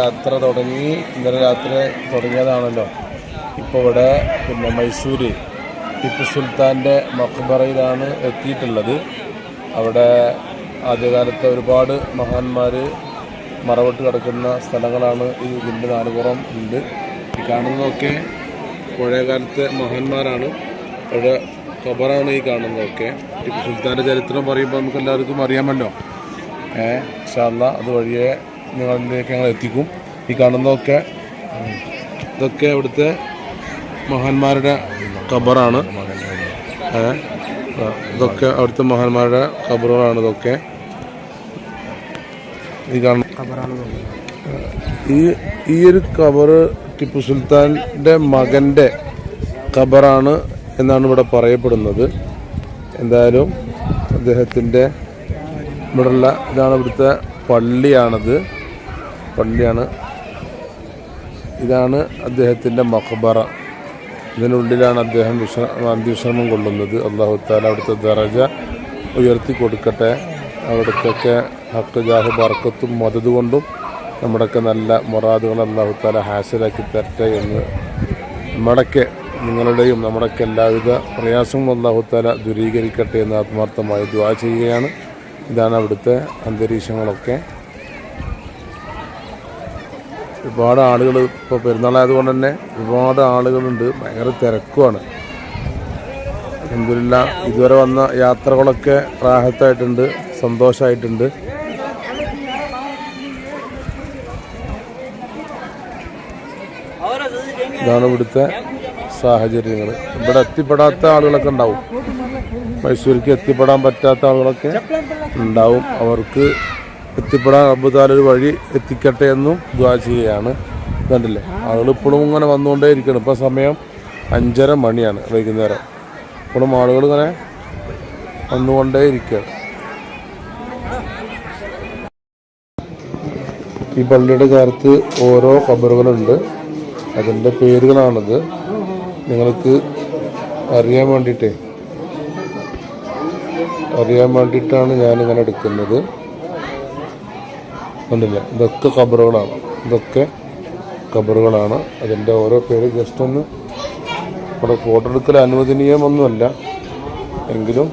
യാത്ര തുടങ്ങി ഇന്നലെ രാത്രി തുടങ്ങിയതാണല്ലോ. ഇപ്പോൾ ഇവിടെ പിന്നെ മൈസൂര് ടിപ്പു സുൽത്താന്റെ മക്ബറയിലാണ് എത്തിയിട്ടുള്ളത്. അവിടെ ആദ്യകാലത്തെ ഒരുപാട് മഹാന്മാർ മറവിട്ട് കിടക്കുന്ന സ്ഥലങ്ങളാണ് ഈ ഇതിന്റെ നാലുപുറം ഉണ്ട്. ഈ കാണുന്നതൊക്കെ പഴയകാലത്തെ മഹാന്മാരാണ്. അവിടെ ഖബറാണ് ഈ കാണുന്നതൊക്കെ. ടിപ്പു സുൽത്താന്റെ ചരിത്രം പറയുമ്പോൾ നമുക്ക് എല്ലാവർക്കും അറിയാമല്ലോ. ഏഹ് ഇൻഷാല്ല അത് വഴിയെ നിങ്ങളിലേക്ക് ഞങ്ങൾ എത്തിക്കും. ഈ കാണുന്നതൊക്കെ ഇതൊക്കെ ഇവിടുത്തെ മഹാന്മാരുടെ ഖബറാണ്. ഇതൊക്കെ അവിടുത്തെ മഹാന്മാരുടെ ഖബറുകളാണ് ഇതൊക്കെ. ഈ കാണുന്ന ഈ ഈ ഒരു ഖബറ് ടിപ്പു സുൽത്താന്റെ മകന്റെ ഖബറാണ് എന്നാണ് ഇവിടെ പറയപ്പെടുന്നത്. എന്തായാലും അദ്ദേഹത്തിന്റെ ഇവിടെയുള്ള ഇതാണ് ഇവിടുത്തെ പള്ളിയാണത്. പള്ളിയാണ്. ഇതാണ് അദ്ദേഹത്തിന്റെ മഖബറ. ഇതിനുള്ളിലാണ് അദ്ദേഹം വിശ്ര അന്തിവിശ്രമം കൊള്ളുന്നത്. അള്ളാഹു താല അവിടുത്തെ ദറജ ഉയർത്തി കൊടുക്കട്ടെ. അവിടുത്തൊക്കെ ഹക്ക് ജാഹു ബർക്കത്തും മതത് കൊണ്ടും നമ്മുടെയൊക്കെ നല്ല മൊറാദുകൾ അള്ളാഹു താല ഹാസിലാക്കി തരട്ടെ എന്ന് നമ്മുടെയൊക്കെ നിങ്ങളുടെയും നമ്മുടെയൊക്കെ എല്ലാവിധ പ്രയാസങ്ങളും അള്ളാഹു താല ദൂരീകരിക്കട്ടെ എന്ന് ആത്മാർത്ഥമായി ദ്വാ ചെയ്യുകയാണ്. ഇതാണ് അവിടുത്തെ അന്തരീക്ഷങ്ങളൊക്കെ. ഒരുപാട് ആളുകൾ ഇപ്പോൾ പെരുന്നാളായതുകൊണ്ട് തന്നെ ഒരുപാട് ആളുകളുണ്ട്. ഭയങ്കര തിരക്കുമാണ് അൽഹംദുലില്ലാ ഇതുവരെ വന്ന യാത്രകളൊക്കെ റാഹത്തായിട്ടുണ്ട് സന്തോഷമായിട്ടുണ്ട് ഇതാണ് ഇവിടുത്തെ സാഹചര്യങ്ങൾ ഇവിടെ എത്തിപ്പെടാത്ത ആളുകളൊക്കെ ഉണ്ടാവും. മൈസൂരിക്ക് എത്തിപ്പെടാൻ പറ്റാത്ത ആളുകളൊക്കെ ഉണ്ടാവും. അവർക്ക് എത്തിപ്പെടാൻ ഒരു വഴി എത്തിക്കട്ടെ എന്നും ദ്വാ ചെയ്യുകയാണ്. കണ്ടില്ലേ? ആളുകൾ ഇപ്പോഴും ഇങ്ങനെ വന്നുകൊണ്ടേ ഇരിക്കണം ഇപ്പം സമയം അഞ്ചര മണിയാണ് വൈകുന്നേരം. ഇപ്പോഴും ആളുകൾ ഇങ്ങനെ വന്നുകൊണ്ടേ ഇരിക്കുകയാണ്. ഈ പള്ളിയുടെ കാലത്ത് ഓരോ ഖബറുകളുണ്ട്. അതിന്റെ പേരുകളാണിത്. നിങ്ങൾക്ക് അറിയാൻ വേണ്ടിയിട്ടേ. അറിയാൻ വേണ്ടിയിട്ടാണ് ഞാനിങ്ങനെ എടുക്കുന്നത്. കണ്ടില്ല ഇതൊക്കെ ഖബറുകളാണ്. ഇതൊക്കെ ഖബറുകളാണ്. അതിന്റെ ഓരോ പേര് ജസ്റ്റ് ഒന്ന് ഇവിടെ ഫോട്ടോ എടുക്കൽ അനുവദനീയമൊന്നുമല്ല. എങ്കിലും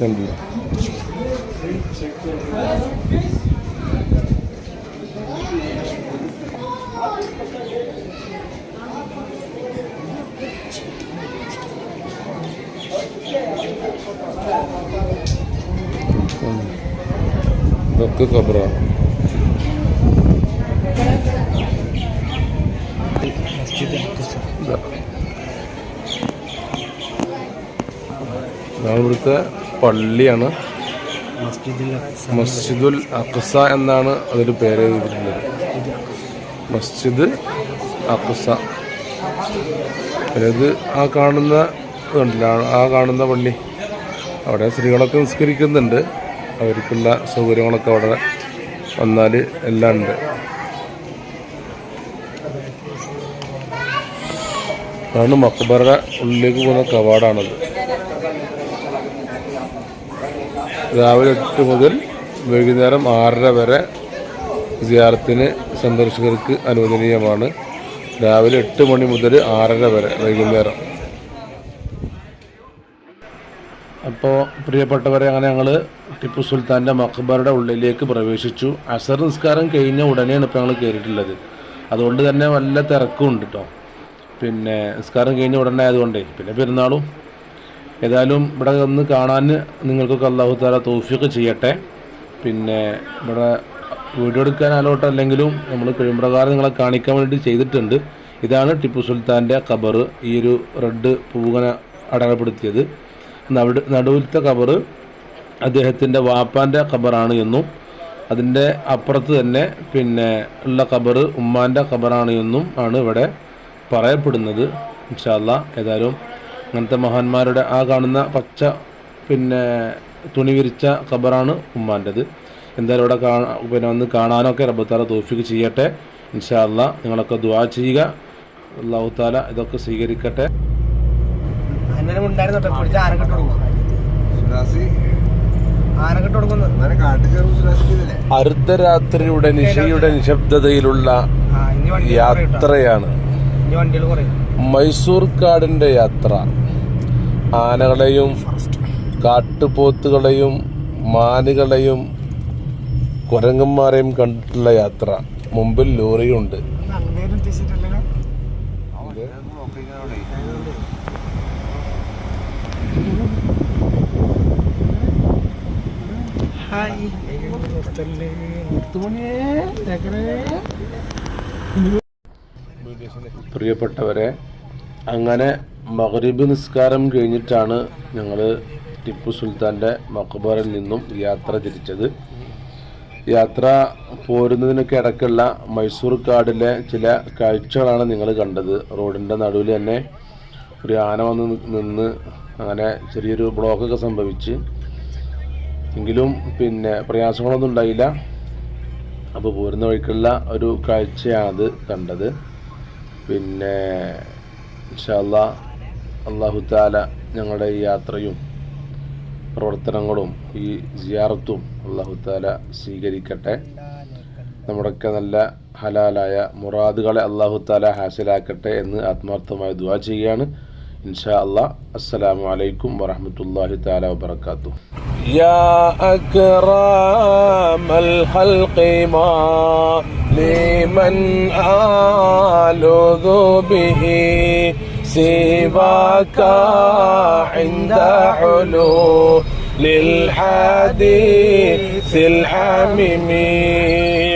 കണ്ടില്ല ഇതൊക്കെ ഇവിടുത്തെ പള്ളിയാണ്. മസ്ജിദുൽ അഖ്സ എന്നാണ് അതൊരു പേര് എഴുതിയിട്ടുള്ളത്. മസ്ജിദ് അഖ്സ അതായത് ആ കാണുന്ന കണ്ടില്ല? ആ കാണുന്ന പള്ളി. അവിടെ സ്ത്രീകളൊക്കെ നിസ്കരിക്കുന്നുണ്ട്. അവർക്കുള്ള സൗകര്യങ്ങളൊക്കെ അവിടെ വന്നാൽ എല്ലാം ഉണ്ട്. അതാണ് മക്കബറുടെ ഉള്ളിലേക്ക് പോകുന്ന കവാടാണത്. രാവിലെ എട്ട് മുതൽ വൈകുന്നേരം ആറര വരെ സിയാറത്തിന് സന്ദർശകർക്ക് അനുവദനീയമാണ്. രാവിലെ എട്ട് മണി മുതൽ ആറര വരെ വൈകുന്നേരം. അപ്പോൾ പ്രിയപ്പെട്ടവരെ അങ്ങനെ ഞങ്ങൾ ടിപ്പു സുൽത്താന്റെ മക്ബറുടെ ഉള്ളിലേക്ക് പ്രവേശിച്ചു. അസർ നിസ്കാരം കഴിഞ്ഞ ഉടനെയാണ് ഇപ്പോൾ ഞങ്ങൾ കയറിയിട്ടുള്ളത് അതുകൊണ്ട് തന്നെ നല്ല തിരക്കും ഉണ്ട് കേട്ടോ പിന്നെ നിസ്കാരം കഴിഞ്ഞ ഉടനെ ആയതുകൊണ്ടേ പിന്നെ പെരുന്നാളും. ഏതായാലും ഇവിടെ ഒന്ന് കാണാൻ നിങ്ങൾക്കൊക്കെ അള്ളാഹു താല തോഫിയൊക്കെ ചെയ്യട്ടെ. പിന്നെ ഇവിടെ വീഡിയോ എടുക്കാൻ അലോട്ട് അല്ലെങ്കിലും നമ്മൾ കഴിയുമ്പ്രകാരം നിങ്ങളെ കാണിക്കാൻ വേണ്ടി ചെയ്തിട്ടുണ്ട്. ഇതാണ് ടിപ്പു സുൽത്താന്റെ ഖബർ ഈ ഒരു റെഡ് പൂവന അടയാളപ്പെടുത്തിയത്. നടുവ് നടുവിലത്തെ ഖബർ അദ്ദേഹത്തിന്റെ വാപ്പാന്റെ ഖബറാണ് എന്നും അതിന്റെ അപ്പുറത്ത് തന്നെ പിന്നെ ഉള്ള ഖബർ ഉമ്മാന്റെ ഖബറാണ് എന്നും ആണ് ഇവിടെ പറയപ്പെടുന്നത്. ഇൻഷാല്ല ഏതായാലും അങ്ങനത്തെ മഹാന്മാരുടെ ആ കാണുന്ന പച്ച പിന്നെ തുണി വിരിച്ച ഖബറാണ് ഉമ്മാന്റെത് എന്തായാലും ഇവിടെ കാണാ പിന്നെ വന്ന് കാണാനൊക്കെ റബ്ബത്താല തോഫിക്ക് ചെയ്യട്ടെ. ഇൻഷാല്ല നിങ്ങളൊക്കെ ദുആ ചെയ്യുക. അള്ളാഹു താല ഇതൊക്കെ സ്വീകരിക്കട്ടെ. അന്നേരം ഉണ്ടായിരുന്നു പിടിച്ച ആനക്കെട്ട് കൊടുക്കും? ആനക്കെട്ട് കൊടുക്കുന്നു? അർദ്ധരാത്രിയുടെ നിശയുടെ നിശബ്ദതയിലുള്ള. യാത്രയാണ്. മൈസൂർ കാടിന്റെ യാത്ര. ആനകളെയും കാട്ടുപോത്തുകളെയും മാനുകളെയും കുരങ്ങന്മാരെയും കണ്ടിട്ടുള്ള യാത്ര. മുമ്പിൽ ലോറിയുണ്ട്. പ്രിയപ്പെട്ടവരെ അങ്ങനെ മഗ്രിബ് നിസ്കാരം കഴിഞ്ഞിട്ടാണ് ഞങ്ങൾ ടിപ്പു സുൽത്താന്റെ മക്ബറിൽ നിന്നും യാത്ര തിരിച്ചത്. യാത്ര പോരുന്നതിനൊക്കെ ഇടയ്ക്കുള്ള മൈസൂർ കാടിലെ ചില കാഴ്ചകളാണ് നിങ്ങൾ കണ്ടത്. റോഡിന്റെ നടുവിൽ തന്നെ ഒരു ആന വന്ന് നിന്ന് അങ്ങനെ ചെറിയൊരു ബ്ലോക്കൊക്കെ സംഭവിച്ച് എങ്കിലും പിന്നെ പ്രയാസങ്ങളൊന്നും ഉണ്ടായില്ല. അപ്പോൾ പോരുന്ന വഴിക്കുള്ള ഒരു കാഴ്ചയാണത് കണ്ടത്. പിന്നെ ഇൻഷാല്ല അള്ളാഹു താല ഞങ്ങളുടെ ഈ യാത്രയും പ്രവർത്തനങ്ങളും ഈ സിയാറത്തും അള്ളാഹു താല സ്വീകരിക്കട്ടെ. നമ്മുടെയൊക്കെ നല്ല ഹലാലായ മുറാദുകളെ അള്ളാഹു താല ഹാസിലാക്കട്ടെ എന്ന് ആത്മാർത്ഥമായി ദുവാ ചെയ്യുകയാണ്. ഇൻഷാ അള്ളാഹ് അസ്സലാമു അലൈക്കും താല വബർക്കാത്തു يا أكرم الخلق ما لمن آلذ به سواك عند حلو للحديث الحميم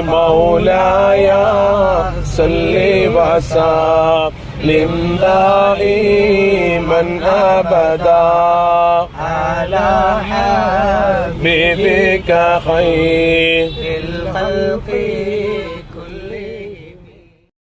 مولاي صل وسلم. دائما أبدا. على حبيبك خير. الخلق